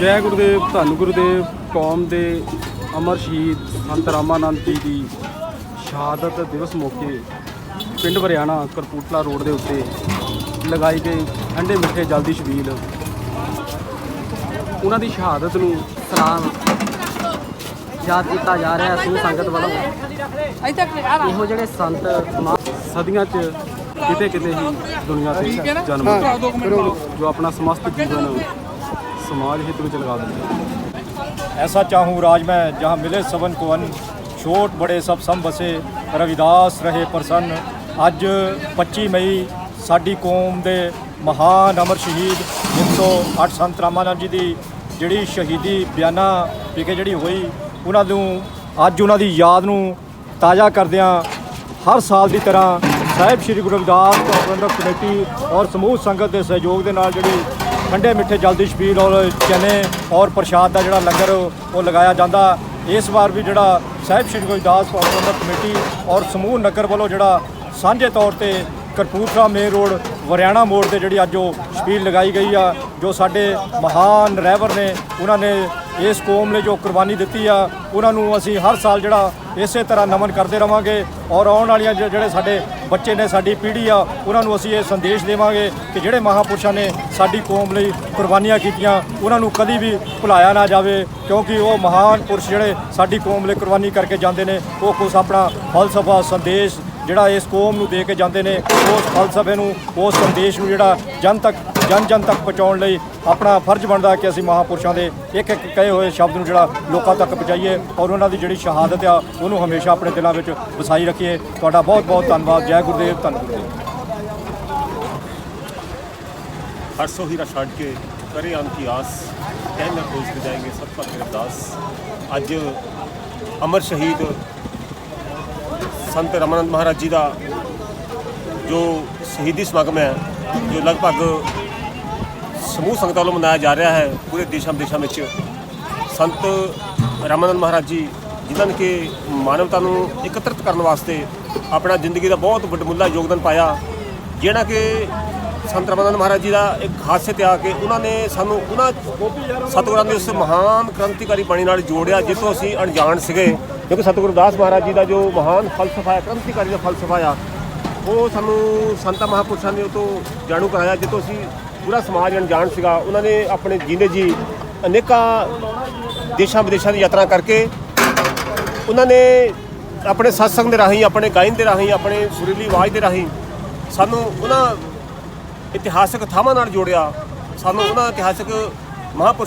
ਜੈ ਗੁਰਦੇਵ ਧੰਨ ਗੁਰਦੇਵ ਕੌਮ ਦੇ ਅਮਰ ਸ਼ਹੀਦ ਸੰਤ ਰਾਮਾਨੰਦ ਜੀ ਦੀ ਸ਼ਹਾਦਤ ਦਿਵਸ ਮੌਕੇ ਪਿੰਡ ਬਰਿਆਣਾ ਕਰਪੂਟਲਾ ਰੋਡ ਦੇ ਉੱਤੇ ਲਗਾਈ ਗਈ ਠੰਡੇ ਮਿੱਠੇ ਜਲ ਦੀ ਛਬੀਲ। ਉਹਨਾਂ ਦੀ ਸ਼ਹਾਦਤ ਨੂੰ ਸਲਾਮ ਯਾਦ ਕੀਤਾ ਜਾ ਰਿਹਾ ਸਿੱਧ ਸੰਗਤ ਵੱਲੋਂ। ਇਹੋ ਜਿਹੜੇ ਸੰਤ ਸਦੀਆਂ 'ਚ ਕਿਤੇ ਕਿਤੇ ਹੀ ਦੁਨੀਆ ਤੇ ਜਨਮ ਜੋ ਆਪਣਾ ਸਮਸਤ ਜੀਵਨ ਸਮਾਜ ਹਿੱਤ ਵਿੱਚ ਲਗਾ ਦਿੰਦੇ ਹਨ ऐसा चाहूँ राज में जहाँ मिले सबन को अन्न छोट बड़े सब सम बसे ਰਵਿਦਾਸ ਰਹੇ ਪ੍ਰਸੰਨ ਅੱਜ 25 ਮਈ ਸਾਡੀ ਕੌਮ ਦੇ ਮਹਾਨ ਅਮਰ ਸ਼ਹੀਦ 108 ਸੰਤ ਰਾਮਾਨੰਦ ਜੀ ਦੀ ਜਿਹੜੀ ਸ਼ਹੀਦੀ ਬਿਆਨਾ ਵਿਖੇ ਜਿਹੜੀ ਹੋਈ ਉਹਨਾਂ ਨੂੰ ਅੱਜ ਉਹਨਾਂ ਦੀ ਯਾਦ ਨੂੰ ਤਾਜ਼ਾ ਕਰਦਿਆਂ ਹਰ ਸਾਲ ਦੀ ਤਰ੍ਹਾਂ ਸਾਹਿਬ ਸ੍ਰੀ ਗੁਰੂ ਰਵਿਦਾਸ ਪ੍ਰਬੰਧਕ ਕਮੇਟੀ ਔਰ ਸਮੂਹ ਸੰਗਤ ਦੇ ਸਹਿਯੋਗ ਦੇ ਨਾਲ ਜਿਹੜੀ ਠੰਡੇ ਮਿੱਠੇ ਜਲਦੀ ਛਬੀਲ ਔਰ ਚਨੇ ਔਰ ਪ੍ਰਸ਼ਾਦ ਦਾ ਜਿਹੜਾ ਲੰਗਰ ਉਹ ਲਗਾਇਆ ਜਾਂਦਾ। ਇਸ ਵਾਰ ਵੀ ਜਿਹੜਾ ਸਾਹਿਬ ਸ੍ਰੀ ਗੁਰਦਾਸ ਪ੍ਰਬੰਧਕ ਕਮੇਟੀ ਔਰ ਸਮੂਹ ਨਗਰ ਵੱਲੋਂ ਜਿਹੜਾ ਸਾਂਝੇ ਤੌਰ ਤੇ ਕਰਪੂਰਥਲਾ ਮੇਨ ਰੋਡ, ਵਰਿਆਣਾ ਮੋੜ ਤੇ ਜਿਹੜੀ ਅੱਜ ਉਹ ਛਬੀਲ ਲਗਾਈ ਗਈ ਆ, ਜੋ ਸਾਡੇ ਮਹਾਨ ਰਹਿਬਰ ਨੇ, ਉਹਨਾਂ ਨੇ ਇਸ ਕੌਮ ਨੇ ਜੋ ਕੁਰਬਾਨੀ ਦਿੱਤੀ ਆ, ਉਹਨਾਂ ਨੂੰ ਅਸੀਂ ਹਰ ਸਾਲ ਜਿਹੜਾ ਇਸੇ ਤਰ੍ਹਾਂ ਨਮਨ ਕਰਦੇ ਰਵਾਂਗੇ ਔਰ ਆਉਣ ਵਾਲੀਆਂ ਜਿਹੜੇ ਸਾਡੇ ਬੱਚੇ ਨੇ ਸਾਡੀ ਪੀੜ੍ਹੀ ਆ, ਉਹਨਾਂ ਨੂੰ ਅਸੀਂ ਇਹ ਸੰਦੇਸ਼ ਦੇਵਾਂਗੇ ਕਿ ਜਿਹੜੇ ਮਹਾਪੁਰਸ਼ਾਂ ਨੇ ਸਾਡੀ ਕੌਮ ਲਈ ਕੁਰਬਾਨੀਆਂ ਕੀਤੀਆਂ, ਉਹਨਾਂ ਨੂੰ ਕਦੀ ਵੀ ਭੁਲਾਇਆ ਨਾ ਜਾਵੇ, ਕਿਉਂਕਿ ਉਹ ਮਹਾਨ ਪੁਰਸ਼ ਜਿਹੜੇ ਸਾਡੀ ਕੌਮ ਲਈ ਕੁਰਬਾਨੀ ਕਰਕੇ ਜਾਂਦੇ ਨੇ, ਉਹ ਕੁਛ ਆਪਣਾ ਫਲਸਫਾ, ਸੰਦੇਸ਼ ਜਿਹੜਾ ਇਸ ਕੌਮ ਨੂੰ ਦੇ ਕੇ ਜਾਂਦੇ ਨੇ, ਉਸ ਫਲਸਫੇ ਨੂੰ, ਉਸ ਸੰਦੇਸ਼ ਨੂੰ ਜਿਹੜਾ ਜਨ ਤੱਕ ਜਨ ਜਨ ਤੱਕ ਪਹੁੰਚਾਉਣ ਲਈ ਆਪਣਾ ਫਰਜ਼ ਬਣਦਾ ਕਿ ਅਸੀਂ ਮਹਾਪੁਰਸ਼ਾਂ ਦੇ ਇੱਕ ਇੱਕ ਕਹੇ ਹੋਏ ਸ਼ਬਦ ਨੂੰ ਜਿਹੜਾ ਲੋਕਾਂ ਤੱਕ ਪਹੁੰਚਾਈਏ ਔਰ ਉਹਨਾਂ ਦੀ ਜਿਹੜੀ ਸ਼ਹਾਦਤ ਆ, ਉਹਨੂੰ ਹਮੇਸ਼ਾ ਆਪਣੇ ਦਿਲਾਂ ਵਿੱਚ ਵਸਾਈ ਰੱਖੀਏ। ਤੁਹਾਡਾ ਬਹੁਤ ਬਹੁਤ ਧੰਨਵਾਦ। ਜੈ ਗੁਰਦੇਵ, ਧੰਨ ਗੁਰਦੇਵ। ਹਰਸੋ ਹੀਰਾ ਛੱਡ ਕੇ ਕਰੇ ਅੰਤ ਕੀ ਆਸ, ਕਹਿ ਖੋਜ ਕੇ ਜਾਏਂਗੇ ਸਭ ਪਰ ਅਰਦਾਸ ਅੱਜ ਅਮਰ ਸ਼ਹੀਦ ਸੰਤ ਰਮਨੰਦ ਮਹਾਰਾਜ ਜੀ ਦਾ ਜੋ ਸ਼ਹੀਦੀ ਸਮਾਗਮ ਹੈ, ਜੋ ਲਗਭਗ ਸਮੂਹ ਸੰਗਤਾਂ ਵੱਲੋਂ ਮਨਾਇਆ ਜਾ ਰਿਹਾ ਹੈ, ਪੂਰੇ ਦੇਸ਼ਾਂ ਵਿਦੇਸ਼ਾਂ ਵਿੱਚ, ਸੰਤ ਰਾਮਾਨੰਦ ਮਹਾਰਾਜ ਜੀ, ਜਿਨ੍ਹਾਂ ਨੇ ਕਿ ਮਾਨਵਤਾ ਨੂੰ ਇਕੱਤਰਿਤ ਕਰਨ ਵਾਸਤੇ ਆਪਣਾ ਜ਼ਿੰਦਗੀ ਦਾ ਬਹੁਤ ਵੱਡਮੁੱਲਾ ਯੋਗਦਾਨ ਪਾਇਆ, ਜਿਹੜਾ ਕਿ ਸੰਤ ਰਾਮਾਨੰਦ ਮਹਾਰਾਜ ਜੀ ਦਾ ਇੱਕ ਖਾਸੀਅਤ ਆ ਕਿ ਉਹਨਾਂ ਨੇ ਸਾਨੂੰ ਉਹਨਾਂ ਸਤਿਗੁਰਾਂ ਦੇ ਉਸ ਮਹਾਨ ਕ੍ਰਾਂਤੀਕਾਰੀ ਬਾਣੀ ਨਾਲ ਜੋੜਿਆ, ਜਿੱਥੋਂ ਅਸੀਂ ਅਣਜਾਣ ਸੀਗੇ। ਕਿਉਂਕਿ ਸਤਿਗੁਰੂ ਦਾਸ ਮਹਾਰਾਜ ਜੀ ਦਾ ਜੋ ਮਹਾਨ ਫਲਸਫਾ ਹੈ, ਕ੍ਰਾਂਤੀਕਾਰੀ ਦਾ ਫਲਸਫਾ ਆ, ਉਹ ਸਾਨੂੰ ਸੰਤਾਂ ਮਹਾਪੁਰਸ਼ਾਂ ਨੇ ਉਹ ਤੋਂ ਜਾਣੂ ਕਰਾਇਆ, ਜਿੱਥੋਂ ਅਸੀਂ ਪੂਰਾ ਸਮਾਜ ਅਣਜਾਣ ਸੀਗਾ। ਉਹਨਾਂ ਨੇ ਆਪਣੇ ਜੀਂਦੇ ਜੀ ਅਨੇਕਾਂ ਦੇਸ਼ਾਂ ਵਿਦੇਸ਼ਾਂ ਦੀ ਯਾਤਰਾ ਕਰਕੇ ਉਹਨਾਂ ਨੇ ਆਪਣੇ ਸਤਸੰਗ ਦੇ ਰਾਹੀਂ, ਆਪਣੇ ਗਾਇਨ ਦੇ ਰਾਹੀਂ, ਆਪਣੇ ਸੁਰੀਲੀ ਆਵਾਜ਼ ਦੇ ਰਾਹੀਂ ਸਾਨੂੰ ਉਹਨਾਂ ਇਤਿਹਾਸਕ ਥਾਵਾਂ ਨਾਲ ਜੋੜਿਆ। ਸਾਨੂੰ ਉਹਨਾਂ ਇਤਿਹਾਸਕ ਮਹਾਂਪੁਰਸ਼